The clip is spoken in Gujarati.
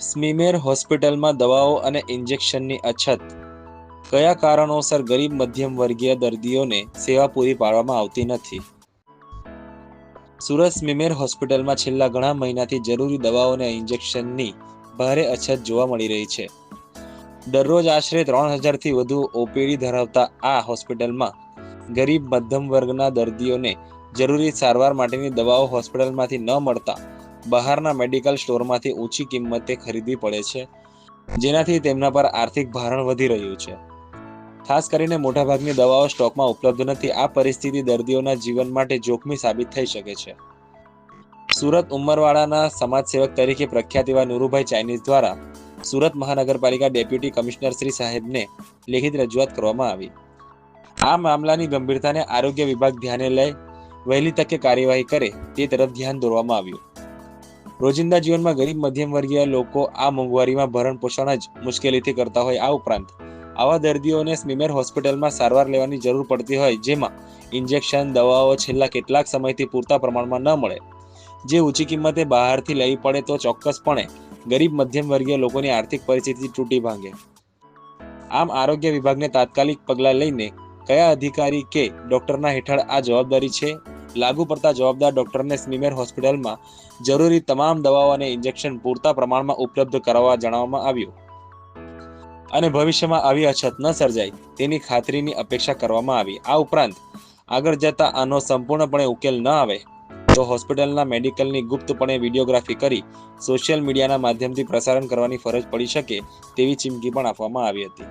સ્મીમેર હોસ્પિટલમાં દવાઓ અને ઇન્જેક્શનની અછત. કયા કારણોસર ગરીબ મધ્યમ વર્ગીય દર્દીઓને સેવા પૂરી પાડવામાં આવતી નથી? સુરત સ્મીમેર હોસ્પિટલમાં છેલ્લા ઘણા મહિનાથી જરૂરી દવાઓ અને ઇન્જેક્શનની ભારે અછત જોવા મળી રહી છે. દરરોજ આશરે ત્રણ હજારથી વધુ ઓપીડી ધરાવતા આ હોસ્પિટલમાં ગરીબ મધ્યમ વર્ગના દર્દીઓને જરૂરી સારવાર માટેની દવાઓ હોસ્પિટલમાંથી ન મળતા બહારના મેડિકલ સ્ટોરમાંથી ઊંચી કિંમતે ખરીદવી પડે છે, જેનાથી તેમના પર આર્થિક ભારણ વધી રહ્યું છે. ખાસ કરીને મોટાભાગની દવાઓ સ્ટોકમાં ઉપલબ્ધ નથી, આ પરિસ્થિતિ દર્દીઓના જીવન માટે જોખમી સાબિત થઈ શકે છે. સુરત ઉંમરવાડાના સમાજસેવક તરીકે પ્રખ્યાત એવા નુરુભાઈ ચાઇનીઝ દ્વારા સુરત મહાનગરપાલિકા ડેપ્યુટી કમિશનર શ્રી સાહેબને લેખિત રજૂઆત કરવામાં આવી. આ મામલાની ગંભીરતાને આરોગ્ય વિભાગ ધ્યાને લઈ વહેલી તકે કાર્યવાહી કરે તે તરફ ધ્યાન દોરવામાં આવ્યું. રોજિંદા જીવનમાં ગરીબ મધ્યમ વર્ગીય લોકો આ મોંઘવારીમાં ભરણ પોષણ જ મુશ્કેલીથી કરતા હોય આ ઉપરાંત આવા દર્દીઓને સ્મીમેર હોસ્પિટલમાં સારવાર લેવાની જરૂર પડતી હોય જેમાં ઇન્જેક્શન, દવાઓ છેલ્લા કેટલાક સમયથી પૂરતા પ્રમાણમાં ન મળે. જે ઊંચી કિંમતે બહારથી લેવી પડે તો ચોક્કસપણે ગરીબ મધ્યમ વર્ગીય લોકોની આર્થિક પરિસ્થિતિ તૂટી ભાંગે. આમ આરોગ્ય વિભાગને તાત્કાલિક પગલાં લઈને કયા અધિકારી કે ડોક્ટરના હેઠળ આ જવાબદારી છે? લાગુ પડતા જવાબદાર ડોક્ટરને સ્મીમેર હોસ્પિટલમાં જરૂરી તમામ દવાઓ અને ઇન્જેક્શન પૂરતા પ્રમાણમાં ઉપલબ્ધ કરાવવા જણાવવામાં આવ્યું. અને ભવિષ્યમાં આવી અછત ન સર્જાય તેની ખાતરીની અપેક્ષા કરવામાં આવી. આ ઉપરાંત, આગળ જતા આનો સંપૂર્ણપણે ઉકેલ ન આવે તો હોસ્પિટલના મેડિકલની ગુપ્તપણે વિડીયોગ્રાફી કરી સોશિયલ મીડિયાના માધ્યમથી પ્રસારણ કરવાની ફરજ પડી શકે તેવી ચીમકી પણ આપવામાં આવી હતી.